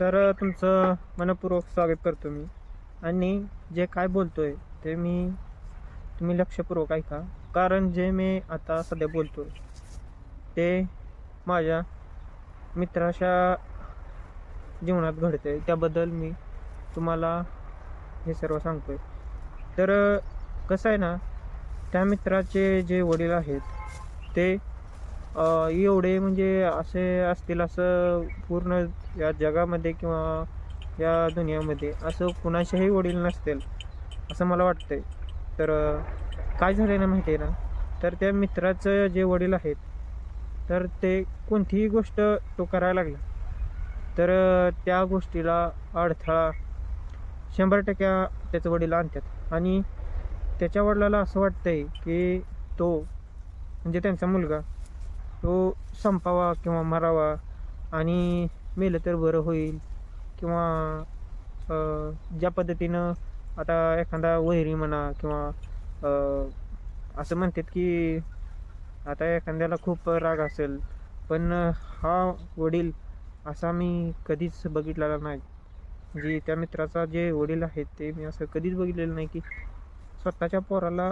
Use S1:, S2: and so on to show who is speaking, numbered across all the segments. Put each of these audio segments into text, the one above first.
S1: तर तुमचं मनपूर्वक स्वागत करतो मी. आणि जे काय बोलतोय ते मी तुम्ही लक्षपूर्वक ऐका. कारण जे मी आता सध्या बोलतो ते माझ्या मित्राच्या जीवनात घडते त्याबद्दल मी तुम्हाला हे सर्व सांगतोय. तर कसं आहे ना त्या मित्राचे जे वडील आहेत ते एवढे म्हणजे असे असतील असं पूर्ण या जगामध्ये किंवा या दुनियामध्ये असं कुणाचेही वडील नसतील असं मला वाटतंय. तर काय झालं ना माहिती आहे ना? तर त्या मित्राचं जे वडील आहेत तर ते कोणतीही गोष्ट तो करायला लागला. तर त्या गोष्टीला अडथळा शंभर टक्के त्याचं वडील आणतात. आणि त्याच्या वडिलाला असं वाटतंय की तो म्हणजे त्यांचा मुलगा तो संपावा किंवा मरावा आणि मेलं तर बरं होईल. किंवा ज्या पद्धतीनं आता एखादा वैरी म्हणा किंवा असं म्हणतात की आता एखाद्याला खूप राग असेल पण हा वडील असा मी कधीच बघितलेला नाही. म्हणजे त्या मित्राचा जे वडील आहेत ते मी असं कधीच बघितलेलं नाही की स्वतःच्या पोराला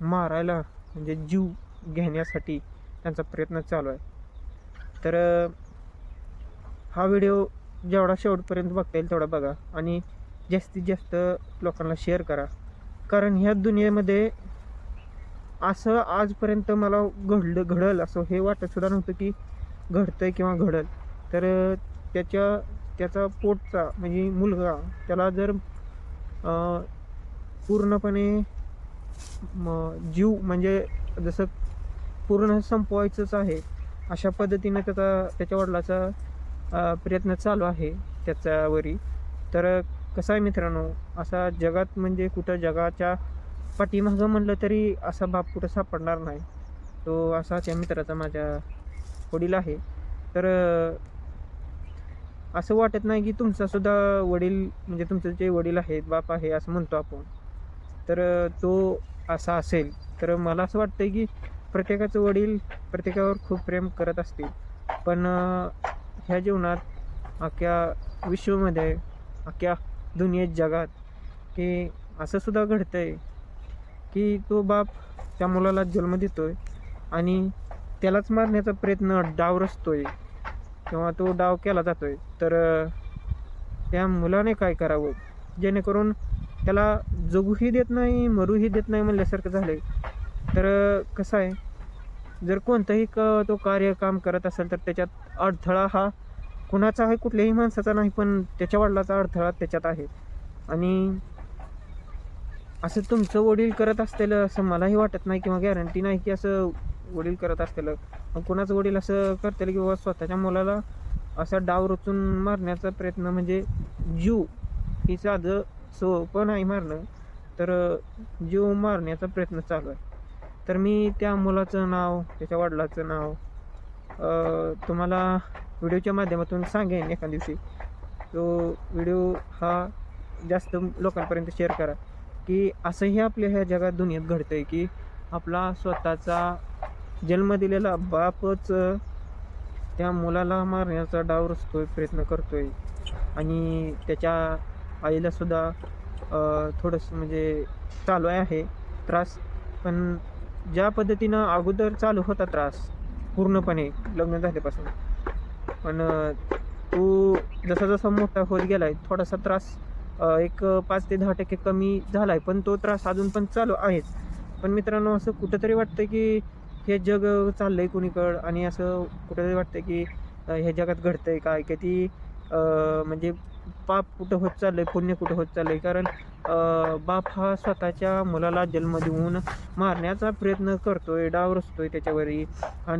S1: मारायला म्हणजे जीव घेण्यासाठी त्यांचा प्रयत्न चालू आहे. तर हा व्हिडिओ जेवढा शेवटपर्यंत बघता येईल तेवढा बघा आणि जास्तीत जास्त लोकांना शेअर करा. कारण ह्या दुनियेमध्ये असं आजपर्यंत मला घडलं घडल असं हे वाटतसुद्धा नव्हतं की घडतं आहे किंवा घडल. तर त्याच्या त्याचा पोटचा म्हणजे मुलगा त्याला जर पूर्णपणे म जीव म्हणजे जसं पूर्ण संपवायचंच आहे. अशा पद्धतीनं त्याचा त्याच्या वडिलाचा प्रयत्न चालू आहे त्याच्यावरी. तर कसं आहे मित्रांनो असा जगात म्हणजे कुठं जगाच्या पाठीमागं म्हणलं तरी असा बाप कुठं सापडणार नाही. तो असा त्या मित्राचा माझ्या वडील आहे. तर असं वाटत नाही की तुमचासुद्धा वडील म्हणजे तुमचं जे वडील आहेत बाप आहे असं म्हणतो आपण. तर तो असा असेल. तर मला असं वाटतं की प्रत्येकाचं वडील प्रत्येकावर खूप प्रेम करत असतील. पण ह्या जीवनात अख्ख्या विश्वामध्ये अख्ख्या दुनियेत जगात की असं सुद्धा आहे की तो बाप त्या मुलाला जन्म देतो आहे आणि त्यालाच मारण्याचा प्रयत्न डाव रचतोय किंवा तो डाव केला जातो आहे तर त्या मुलाने काय करावं? जेणेकरून त्याला जगूही देत नाही मरूही देत नाही म्हणल्यासारखं झालं आहे तर कसं आहे जर कोणतंही क तो कार्य काम करत असेल तर त्याच्यात अडथळा हा कुणाचा आहे कुठल्याही माणसाचा नाही पण त्याच्या वडिलाचा अडथळा त्याच्यात आहे. आणि असं तुमचं वडील करत असतील असं मलाही वाटत नाही किंवा गॅरंटी नाही की असं वडील करत असतील. मग कुणाचं वडील असं करतील की बाबा स्वतःच्या मुलाला असा डाव रचून मारण्याचा प्रयत्न म्हणजे जीव ही साधं सोपं नाही मारणं तर जीव मारण्याचा प्रयत्न चालू आहे. तर मी त्या मुलाचं नाव त्याच्या वडिलाचं नाव तुम्हाला व्हिडिओच्या माध्यमातून सांगेन एका दिवशी. तो व्हिडिओ हा जास्त लोकांपर्यंत शेअर करा. की असंही आपल्या ह्या जगात दुनियेत घडतं आहे की आपला स्वतःचा जन्म दिलेला बापच त्या मुलाला मारण्याचा डाव रचतोय प्रयत्न करतोय. आणि त्याच्या आईलासुद्धा थोडंसं म्हणजे चालू आहे त्रास. पण ज्या पद्धतीनं अगोदर चालू होता त्रास पूर्णपणे लग्न झाल्यापासून. पण तो जसा जसा मोठा होत गेलाय थोडासा त्रास एक पाच ते दहा टक्के कमी झाला आहे पण तो त्रास अजून पण चालू आहेच पण मित्रांनो असं कुठंतरी वाटतं की हे जग चाललंय कुणीकडं आणि असं कुठंतरी वाटतं की हे ह्या जगात घडतंय काय की ती म्हणजे पाप कुठं होत चाललं आहे पुण्य कुठं होत चाललं आहे कारण बाप हा स्वतःच्या मुलाला जन्म देऊन मारण्याचा प्रयत्न करतो आहे डाव रचतो आहे त्याच्यावरही. आणि